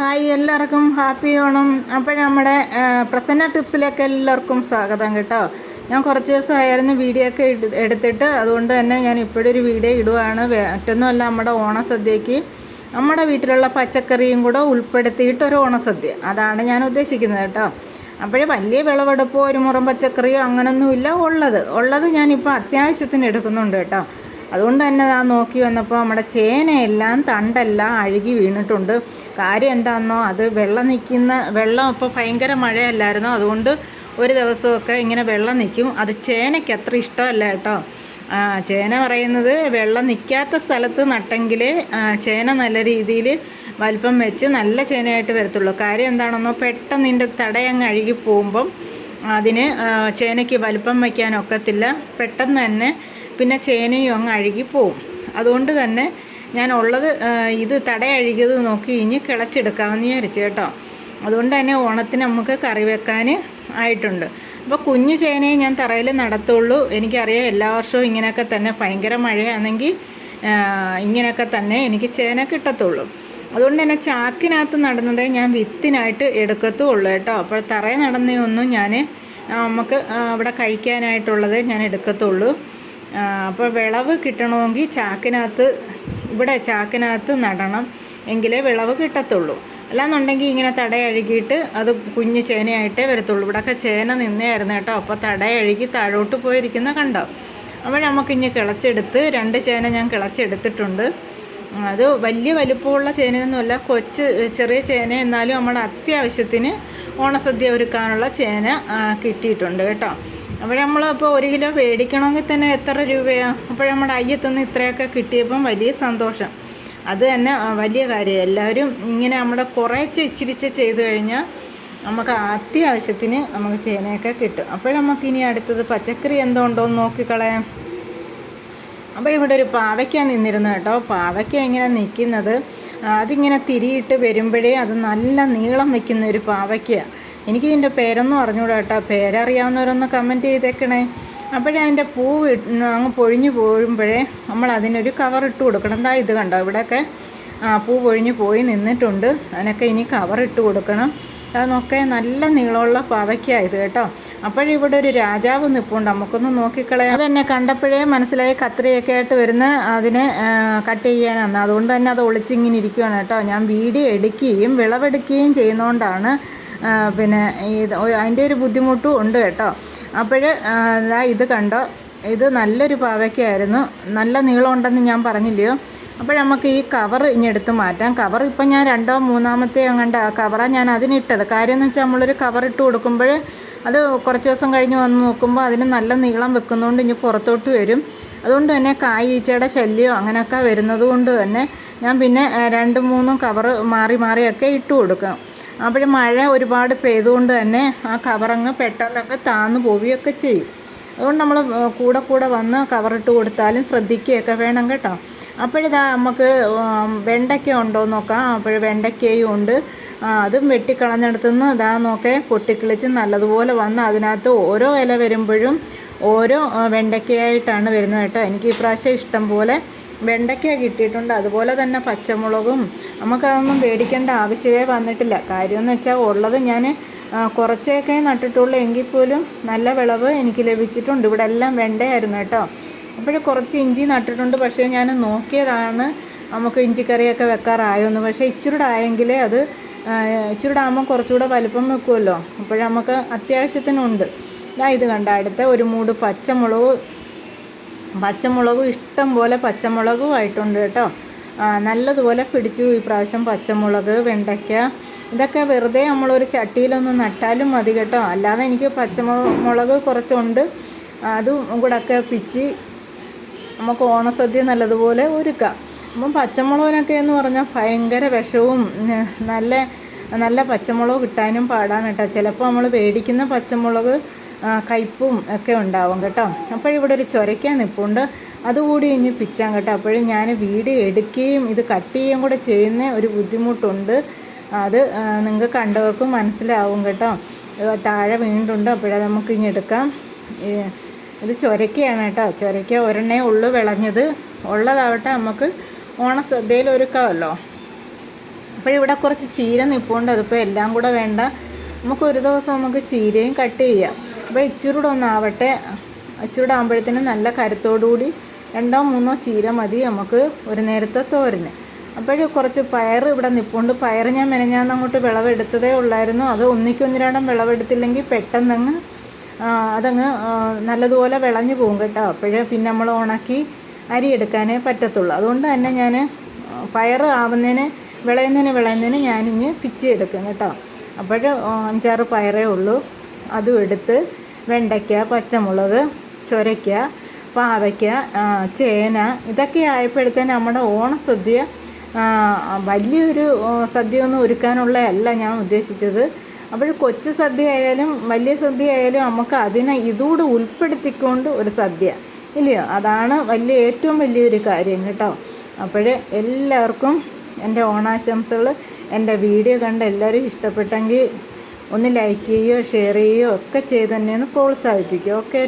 Hi എല്ലാവർക്കും happy Onam. അപ്പോൾ നമ്മുടെ പ്രസന്ന ടിപ്സിലേക്ക് എല്ലാവർക്കും സ്വാഗതം കേട്ടോ. ഞാൻ കുറച്ച് ദിവസമായിരുന്നു വീഡിയോ ഒക്കെ എടുത്തിട്ട് അതുകൊണ്ട് തന്നെ ഞാൻ ഇപ്പോഴൊരു വീഡിയോ ഇടുവാണ്. മറ്റൊന്നുമല്ല നമ്മുടെ ഓണസദ്യക്ക് നമ്മുടെ വീട്ടിലുള്ള പച്ചക്കറിയും കൂടെ ഉൾപ്പെടുത്തിയിട്ടൊരു ഓണസദ്യ. അതാണ് ഞാൻ ഉദ്ദേശിക്കുന്നത് കേട്ടോ. അപ്പോഴേ വലിയ വിളവെടുപ്പോ ഒരു മുറം പച്ചക്കറിയോ അങ്ങനൊന്നുമില്ല ഉള്ളത് ഉള്ളത് ഞാനിപ്പോൾ അത്യാവശ്യത്തിന് എടുക്കുന്നുണ്ട് കേട്ടോ. അതുകൊണ്ട് തന്നെ ആ നോക്കി വന്നപ്പോൾ നമ്മുടെ ചേനയെല്ലാം തണ്ടെല്ലാം അഴുകി വീണിട്ടുണ്ട്. കാര്യം എന്താണെന്നോ അത് വെള്ളം നിൽക്കുന്ന വെള്ളം ഇപ്പോൾ ഭയങ്കര മഴയല്ലായിരുന്നോ അതുകൊണ്ട് ഒരു ദിവസമൊക്കെ ഇങ്ങനെ വെള്ളം നിൽക്കും അത് ചേനയ്ക്ക് അത്ര ഇഷ്ടമല്ല കേട്ടോ. ചേന പറയുന്നത് വെള്ളം നിൽക്കാത്ത സ്ഥലത്ത് നട്ടെങ്കിൽ ചേന നല്ല രീതിയിൽ വലിപ്പം വെച്ച് നല്ല ചേനയായിട്ട് വരത്തുള്ളൂ. കാര്യം എന്താണെന്നോ പെട്ടെന്ന് ഇതിന്റെ തടയങ്ങ് അഴുകി പോകുമ്പം അതിന് ചേനയ്ക്ക് വലിപ്പം വയ്ക്കാനൊക്കത്തില്ല പെട്ടെന്ന് തന്നെ പിന്നെ ചേനയും അങ്ങ് അഴുകി പോവും. അതുകൊണ്ട് തന്നെ ഞാൻ ഉള്ളത് ഇത് തട അഴുകിയത് നോക്കി ഇനി കിളച്ചെടുക്കാമെന്ന് വിചാരിച്ചു കേട്ടോ. അതുകൊണ്ട് തന്നെ ഓണത്തിന് നമുക്ക് കറി വെക്കാൻ ആയിട്ടുണ്ട്. അപ്പോൾ കുഞ്ഞു ചേനയെ ഞാൻ തറയിൽ നടത്തുള്ളൂ. എനിക്കറിയാം എല്ലാ വർഷവും ഇങ്ങനെയൊക്കെ തന്നെ ഭയങ്കര മഴയാണെങ്കിൽ ഇങ്ങനെയൊക്കെ തന്നെ എനിക്ക് ചേന കിട്ടത്തുള്ളൂ. അതുകൊണ്ട് തന്നെ ചാക്കിനകത്ത് നടന്നതേ ഞാൻ വിത്തിനായിട്ട് എടുക്കത്തുള്ളൂ കേട്ടോ. അപ്പോൾ തറയിൽ നടന്നതൊന്നും ഞാൻ നമുക്ക് അവിടെ കഴിക്കാനായിട്ടുള്ളത് ഞാൻ എടുക്കത്തുള്ളൂ. അപ്പോൾ വിളവ് കിട്ടണമെങ്കിൽ ചാക്കിനകത്ത് ഇവിടെ ചാക്കിനകത്ത് നടണം എങ്കിലേ വിളവ് കിട്ടത്തുള്ളൂ. അല്ലാന്നുണ്ടെങ്കിൽ ഇങ്ങനെ തടയഴുകിയിട്ട് അത് കുഞ്ഞു ചേനയായിട്ടേ വരത്തുള്ളൂ. ഇവിടെയൊക്കെ ചേന നിന്നായിരുന്നു കേട്ടോ. അപ്പോൾ തടയഴുകി താഴോട്ട് പോയിരിക്കുന്ന കണ്ടോ? അപ്പോൾ നമുക്ക് ഇനി കിളച്ചെടുത്ത് രണ്ട് ചേന ഞാൻ കിളച്ചെടുത്തിട്ടുണ്ട്. അത് വലിയ വലുപ്പമുള്ള ചേനയൊന്നുമല്ല കൊച്ച് ചെറിയ ചേന എന്നാലും നമ്മുടെ അത്യാവശ്യത്തിന് ഓണസദ്യ ഒരുക്കാനുള്ള ചേന കിട്ടിയിട്ടുണ്ട് കേട്ടോ. അപ്പോൾ നമ്മളിപ്പോൾ ഒരു കിലോ മേടിക്കണമെങ്കിൽ തന്നെ എത്ര രൂപയാണ് അപ്പോൾ നമ്മുടെ അയ്യത്തുനിന്ന് ഇത്രയൊക്കെ കിട്ടിയപ്പം വലിയ സന്തോഷം. അത് തന്നെ വലിയ കാര്യം. എല്ലാവരും ഇങ്ങനെ നമ്മുടെ കുറേച്ച് ഇച്ചിരിച്ച് ചെയ്ത് കഴിഞ്ഞാൽ നമുക്ക് അത്യാവശ്യത്തിന് നമുക്ക് ചേനയൊക്കെ കിട്ടും. അപ്പോൾ നമുക്ക് ഇനി അടുത്തത് പച്ചക്കറി എന്തോ ഉണ്ടോ എന്ന് നോക്കിക്കളയാം. അപ്പോൾ ഇവിടെ ഒരു പാവയ്ക്ക നിന്നിരുന്നു കേട്ടോ. പാവയ്ക്ക ഇങ്ങനെ നിൽക്കുന്നത് അതിങ്ങനെ തിരിയിട്ട് വരുമ്പോഴേ അത് നല്ല നീളം വയ്ക്കുന്ന ഒരു പാവയ്ക്ക എനിക്കിതിന്റെ പേരൊന്നും അറിഞ്ഞൂടാ കേട്ടോ. പേരറിയാവുന്നവരൊന്ന് കമന്റ് ചെയ്തേക്കണേ. അപ്പോഴേ അതിന്റെ പൂ അങ്ങ് പൊഴിഞ്ഞു പോകുമ്പോഴേ നമ്മൾ അതിനൊരു കവർ ഇട്ട് കൊടുക്കണം. എന്താ ഇത് കണ്ടോ? ഇവിടെയൊക്കെ പൂ പൊഴിഞ്ഞു പോയി നിന്നിട്ടുണ്ട്. അതിനൊക്കെ ഇനി കവർ ഇട്ട് കൊടുക്കണം. അതൊക്കെ നല്ല നീളമുള്ള പാവയ്ക്ക ഇത് കേട്ടോ. അപ്പോഴിവിടെ ഒരു രാജാവ് നിൽപ്പുണ്ട് നമുക്കൊന്ന് നോക്കിക്കളയാം. അതെന്നെ കണ്ടപ്പോഴേ മനസ്സിലായി കത്രിയൊക്കെ ആയിട്ട് വരുന്ന അതിനെ കട്ട് ചെയ്യാനാണ് അതുകൊണ്ട് തന്നെ അത് ഒളിച്ചിങ്ങനെ ഇരിക്കുകയാണ് കേട്ടോ. ഞാൻ വീഡിയോ എടുക്കുകയും വിളവെടുക്കുകയും ചെയ്യുന്നതുകൊണ്ടാണ് പിന്നെ ഇത് അതിന്റെ ഒരു ബുദ്ധിമുട്ടും ഉണ്ട് കേട്ടോ. അപ്പോൾ ഇത് കണ്ടോ? ഇത് നല്ലൊരു പാവയ്ക്കായിരുന്നു. നല്ല നീളം ഉണ്ടെന്ന് ഞാൻ പറഞ്ഞില്ലയോ? അപ്പോൾ നമുക്ക് ഈ കവർ ഇനി എടുത്ത് മാറ്റാം. കവർ ഇപ്പം ഞാൻ രണ്ടോ മൂന്നാമത്തെ അങ്ങണ്ട കവറാണ് ഞാൻ അതിനിട്ടത്. കാര്യം എന്ന് വെച്ചാൽ നമ്മളൊരു കവർ ഇട്ട് കൊടുക്കുമ്പോൾ അത് കുറച്ച് ദിവസം കഴിഞ്ഞ് വന്ന് നോക്കുമ്പോൾ അതിന് നല്ല നീളം വെക്കുന്നതുകൊണ്ട് ഇനി പുറത്തോട്ട് വരും. അതുകൊണ്ട് തന്നെ കായ് ഈച്ചയുടെ ശല്യം അങ്ങനെയൊക്കെ വരുന്നത് കൊണ്ട് തന്നെ ഞാൻ പിന്നെ രണ്ട് മൂന്നും കവർ മാറി മാറിയൊക്കെ ഇട്ട് കൊടുക്കാം. അപ്പോൾ മഴ ഒരുപാട് പെയ്തുകൊണ്ട് തന്നെ ആ കവറങ്ങ് പെട്ടെന്നൊക്കെ താന്നു പോവുകയൊക്കെ ചെയ്യും. അതുകൊണ്ട് നമ്മൾ കൂടെ കൂടെ വന്ന് കവറിട്ട് കൊടുത്താലും ശ്രദ്ധിക്കുകയൊക്കെ വേണം കേട്ടോ. അപ്പോഴിതാ നമുക്ക് വെണ്ടയ്ക്ക ഉണ്ടോ നോക്കാം. അപ്പോൾ വെണ്ടയ്ക്കയും ഉണ്ട്. അതും വെട്ടിക്കളഞ്ഞെടുത്തുനിന്ന് ഇതാ നോക്കെ പൊട്ടിക്കിളിച്ച് നല്ലതുപോലെ വന്ന് അതിനകത്ത് ഓരോ ഇല വരുമ്പോഴും ഓരോ വെണ്ടയ്ക്കയായിട്ടാണ് വരുന്നത് കേട്ടോ. എനിക്ക് ഈ പ്രാവശ്യം ഇഷ്ടം പോലെ വെണ്ടയ്ക്ക കിട്ടിയിട്ടുണ്ട്. അതുപോലെ തന്നെ പച്ചമുളകും. നമുക്കതൊന്നും പേടിക്കേണ്ട ആവശ്യമേ വന്നിട്ടില്ല. കാര്യമെന്ന് വെച്ചാൽ ഉള്ളത് ഞാൻ കുറച്ചൊക്കെ നട്ടിട്ടുള്ളൂ. എങ്കിൽ പോലും നല്ല വിളവ് എനിക്ക് ലഭിച്ചിട്ടുണ്ട്. ഇവിടെ എല്ലാം വെണ്ടയായിരുന്നു കേട്ടോ. അപ്പോൾ കുറച്ച് ഇഞ്ചി നട്ടിട്ടുണ്ട്. പക്ഷേ ഞാൻ നോക്കിയതാണ് നമുക്ക് ഇഞ്ചിക്കറിയൊക്കെ വെക്കാറായോന്ന്. പക്ഷേ ഇച്ചിരൂടെ ആയെങ്കിലേ അത് ഇച്ചിരിടാകുമ്പോൾ കുറച്ചുകൂടെ വലിപ്പം വെക്കുമല്ലോ അപ്പോൾ നമുക്ക് അത്യാവശ്യത്തിനുണ്ട്. ഇതാ ഇത് കണ്ട അടുത്ത ഒരു മൂട് പച്ചമുളക് പച്ചമുളകും ഇഷ്ടം പോലെ പച്ചമുളകും ആയിട്ടുണ്ട് കേട്ടോ. നല്ലതുപോലെ പിടിച്ചു. ഈ പ്രാവശ്യം പച്ചമുളക് വെണ്ടയ്ക്ക ഇതൊക്കെ വെറുതെ നമ്മളൊരു ചട്ടിയിലൊന്ന് നട്ടാലും മതി കേട്ടോ. അല്ലാതെ എനിക്ക് പച്ചമുളക് കുറച്ചുണ്ട്. അതും കൂടെ ഒക്കെ പിച്ചി നമുക്ക് ഓണസദ്യ നല്ലതുപോലെ ഒരുക്കാം. അപ്പം പച്ചമുളകിനൊക്കെ എന്ന് പറഞ്ഞാൽ ഭയങ്കര വിഷവും നല്ല നല്ല പച്ചമുളക് കിട്ടാനും പാടാണ് കേട്ടോ. ചിലപ്പോൾ നമ്മൾ മേടിക്കുന്ന പച്ചമുളക് കയ്പും ഒക്കെ ഉണ്ടാവും കേട്ടോ. അപ്പോഴിവിടെ ഒരു ചൊരയ്ക്കാൻ നിൽപ്പുണ്ട് അതുകൂടി ഇനി പിച്ചാൻ കേട്ടോ. അപ്പോഴും ഞാൻ വീഡിയോ എടുക്കുകയും ഇത് കട്ട് ചെയ്യുകയും കൂടെ ചെയ്യുന്ന ഒരു ബുദ്ധിമുട്ടുണ്ട്. അത് നിങ്ങൾക്ക് കണ്ടവർക്കും മനസ്സിലാവും കേട്ടോ. താഴെ വീണ്ടുണ്ട് അപ്പോഴത് നമുക്ക് ഇനി എടുക്കാം. ഇത് ചൊരക്കയാണ് കേട്ടോ. ചൊരക്ക ഒരെണ്ണേ ഉള്ളു വിളഞ്ഞത്. ഉള്ളതാവട്ടെ നമുക്ക് ഓണസദ്യയിൽ ഒരുക്കാമല്ലോ. അപ്പോൾ ഇവിടെ കുറച്ച് ചീര നിൽപ്പുണ്ട് അതിപ്പോൾ എല്ലാം കൂടെ വേണ്ട. നമുക്ക് ഒരു ദിവസം നമുക്ക് ചീരയും കട്ട് ചെയ്യാം. അപ്പോൾ ഇച്ചിരൂടൊന്നാവട്ടെ. ഒന്നാവട്ടെ നല്ല കരുത്തോടുകൂടി രണ്ടോ മൂന്നോ ചീര മതി നമുക്ക് ഒരു നേരത്തെ തോരന്. അപ്പോൾ കുറച്ച് പയർ ഇവിടെ നിൽപ്പുണ്ട് പയർ ഞാൻ മെനഞ്ഞാന്ന് അങ്ങോട്ട് വിളവെടുത്തതേ ഉള്ളായിരുന്നു. അത് ഒന്നിക്കൊന്നിരാടം വിളവെടുത്തില്ലെങ്കിൽ പെട്ടെന്നങ്ങ് അതങ്ങ് നല്ലതുപോലെ വിളഞ്ഞു പോകും കേട്ടോ. അപ്പോഴേ പിന്നെ നമ്മൾ ഉണക്കി അരി എടുക്കാനേ പറ്റത്തുള്ളൂ. അതുകൊണ്ട് തന്നെ ഞാൻ പയർ ആവുന്നതിന് വിളയുന്നതിന് വിളയുന്നതിന് ഞാനിഞ്ഞ് പിച്ചി എടുക്കും കേട്ടോ. അപ്പോൾ അഞ്ചാറ് പയറേ ഉള്ളൂ. അതും എടുത്ത് വെണ്ടയ്ക്ക പച്ചമുളക് ചൊരയ്ക്ക പാവയ്ക്ക ചേന ഇതൊക്കെ ആയപ്പോഴത്തേന് നമ്മുടെ ഓണസദ്യ സദ്യ വലിയൊരു സദ്യ ഒന്നും ഒരുക്കാനുള്ളതല്ല ഞാൻ ഉദ്ദേശിച്ചത്. അപ്പോൾ കൊച്ചു സദ്യ ആയാലും വലിയ സദ്യ ആയാലും നമുക്ക് അതിനെ ഇതുകൂടെ ഉൾപ്പെടുത്തിക്കൊണ്ട് ഒരു സദ്യ ഇല്ലയോ? അതാണ് വലിയ ഏറ്റവും വലിയൊരു കാര്യം കേട്ടോ. അപ്പോൾ എല്ലാവർക്കും എന്റെ ഓണാശംസകൾ. എന്റെ വീഡിയോ കണ്ട് എല്ലാവരും ഇഷ്ടപ്പെട്ടെങ്കിൽ ഒന്ന് ലൈക്ക് ചെയ്യുകയോ ഷെയർ ചെയ്യുകയോ ഒക്കെ ചെയ്ത് തന്നെ ഒന്ന് പ്രോത്സാഹിപ്പിക്കുക ഓക്കെ